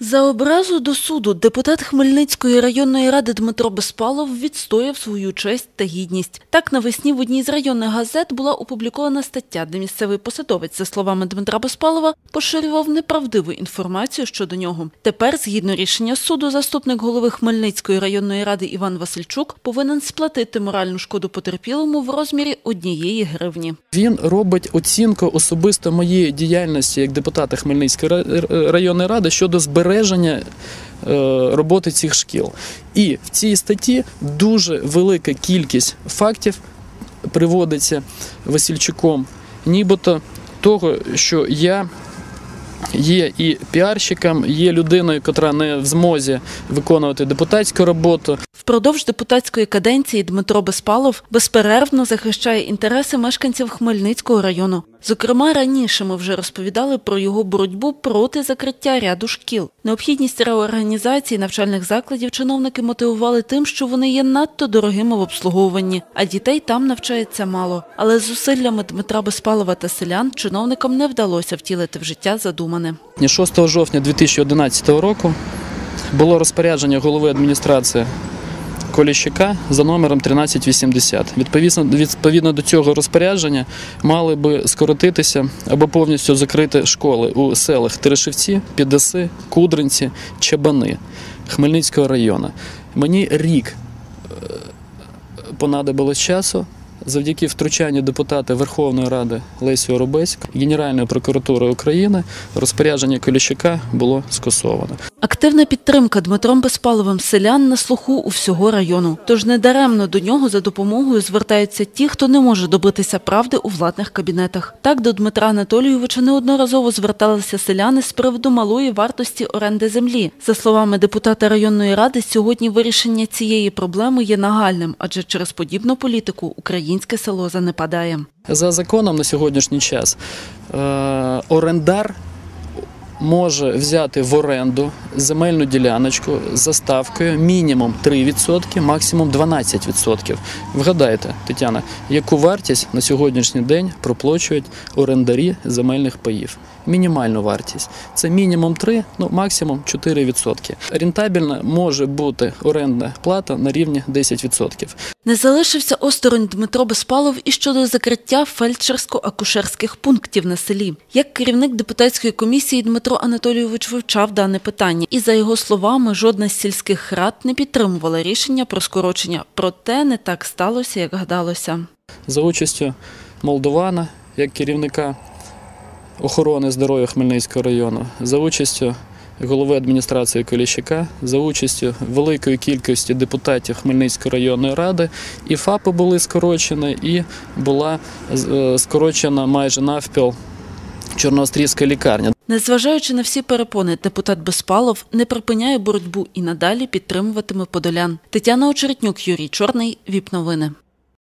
За образу до суду депутат Хмельницької районної ради Дмитро Безпалов відстояв свою честь та гідність. Так навесні в одній з районних газет була опублікована стаття, де місцевий посадовець, за словами Дмитра Безпалова, поширював неправдиву інформацію щодо нього. Тепер, згідно рішення суду, заступник голови Хмельницької районної ради Іван Васильчук повинен сплатити моральну шкоду потерпілому в розмірі однієї гривні. Він робить оцінку особисто моєї діяльності як депутата Хмельницької районної ради щодо збереження е, роботи цих шкіл. І в цій статті дуже велика кількість фактів приводиться Васильчуком, нібито того, що я. Є і піарщиком, є людиною, яка не в змозі виконувати депутатську роботу, Впродовж депутатської каденції Дмитро Безпалов безперервно захищає інтереси мешканців Хмельницького району. Зокрема, раніше ми вже розповідали про його боротьбу проти закриття ряду шкіл. Необхідність реорганізації навчальних закладів чиновники мотивували тим, що вони є надто дорогими в обслуговуванні, а дітей там навчається мало. Але зусиллями Дмитра Безпалова та селян чиновникам не вдалося втілити в життя задумане. 6 жовтня 2011 року було розпорядження голови адміністрації Коліщика за номером 1380. Відповідно, відповідно до цього розпорядження мали би скоротитися або повністю закрити школи у селах Терешівці, Підаси, Кудринці, Чабани Хмельницького району. Мені рік е, понадобилось часу. Завдяки втручанню депутата Верховної Ради Лесі Оробеськ, Генеральної прокуратури України, розпорядження Коліщика було скасовано. Активна підтримка Дмитром Безпаловим селян на слуху у всього району. Тож недаремно до нього за допомогою звертаються ті, хто не може добитися правди у владних кабінетах. Так до Дмитра Анатолійовича неодноразово зверталися селяни з приводу малої вартості оренди землі. За словами депутата районної ради, сьогодні вирішення цієї проблеми є нагальним, адже через подібну політику українське село занепадає. За законом на сьогоднішній час е, орендар може взяти в оренду земельну діляночку з заставкою мінімум 3%, максимум 12%. Вгадайте, Тетяна, яку вартість на сьогоднішній день проплачують орендарі земельних паїв? Мінімальну вартість. Це мінімум 3, ну максимум 4%. Рентабельна може бути орендна плата на рівні 10%. Не залишився осторонь Дмитро Безпалов і щодо закриття фельдшерсько-акушерських пунктів на селі. Як керівник депутатської комісії Дмитро Анатолійович вивчав дане питання, і за його словами, жодна з сільських рад не підтримувала рішення про скорочення. Проте не так сталося, як гадалося. за участю Молдована як керівника охорони здоров'я Хмельницького району, за участю голови адміністрації Коліщика, за участю великої кількості депутатів Хмельницької районної ради, і ФАПи були скорочені, і була е, скорочена майже навпіл Чорноострівська лікарня. Незважаючи на всі перепони, депутат Безпалов не припиняє боротьбу і надалі підтримуватиме подолян. Тетяна Очеретнюк, Юрій Чорний, ВІП Новини.